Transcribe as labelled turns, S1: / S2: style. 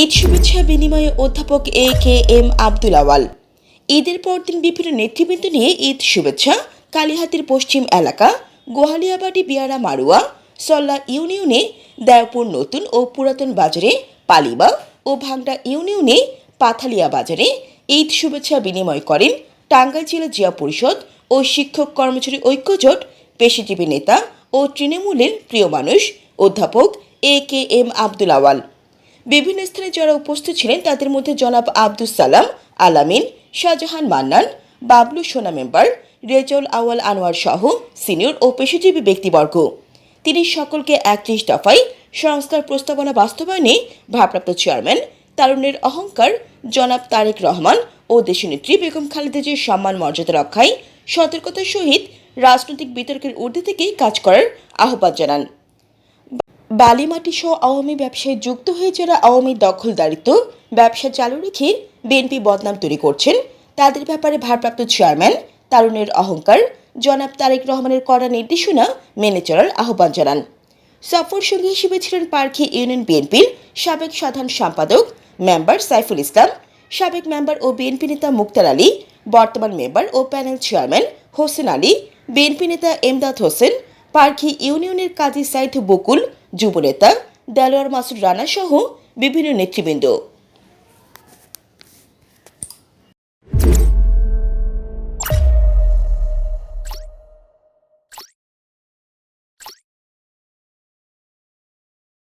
S1: ঈদ শুভেচ্ছা বিনিময়ে অধ্যাপক এ কে এম আব্দুল আওয়াল। ঈদের পরদিন বিভিন্ন নেতৃবৃন্দ নিয়ে ঈদ শুভেচ্ছা, কালীহাতির পশ্চিম এলাকা, গোহালিয়াবাড়ি, বিয়ারা, মারুয়া, সল্লা ইউনিয়নে দেওপুর নতুন ও পুরাতন বাজারে, পালিবা ও ভাংড়া ইউনিয়নে পাথালিয়া বাজারে ঈদ শুভেচ্ছা বিনিময় করেন টাঙ্গাইল জেলা জিয়া পরিষদ ও শিক্ষক কর্মচারী ঐক্যজোট পেশিজীবী নেতা ও তৃণমূলের প্রিয় মানুষ অধ্যাপক এ কে এম আব্দুল আওয়াল। বিভিন্ন স্থানে যারা উপস্থিত ছিলেন, তাদের মধ্যে জনাব আব্দুল সালাম, আলামিন, শাহজাহান মান্নান, বাবলু সোনা মেম্বার রেজল আওয়াল আনোয়ার সহ সিনিয়র ও পেশাজীবী ব্যক্তিবর্গ। তিনি সকলকে একত্রিশ দফায় সংস্কার প্রস্তাবনা বাস্তবায়নে ভারপ্রাপ্ত চেয়ারম্যান তারুণের অহংকার, জনাব তারেক রহমান ও দেশনেত্রী বেগম খালেদা জিয়ার সম্মান, মর্যাদা রক্ষায় সতর্কতার সহিত রাজনৈতিক বিতর্কের ঊর্ধ্বে থেকেই কাজ করার আহ্বান জানান। বালিমাটি সহ আওয়ামী ব্যবসায় যুক্ত হয়ে যারা আওয়ামী দখলদারিত্ব ব্যবসা চালু রেখে বিএনপি বদনাম তৈরি করছেন, তাদের ব্যাপারে ভারপ্রাপ্ত চেয়ারম্যান তারুণের অহংকার, জনাব তারেক রহমানের কড়া নির্দেশনা মেনে চলার আহ্বান জানান। সফর সঙ্গী হিসেবে ছিলেন পার্কি ইউনিয়ন বিএনপির সাবেক সাধারণ সম্পাদক মেম্বার সাইফুল ইসলাম, সাবেক মেম্বার ও বিএনপি নেতা মুক্তার আলী, বর্তমান মেম্বার ও panel chairman Hossain Ali, BNP নেতা এমদাদ হোসেন, পার্কি ইউনিয়নের কাজী সাইদ বকুল যুবনেতা দেলোয়ার মাসুদ রানা সহ বিভিন্ন নেতৃবৃন্দ।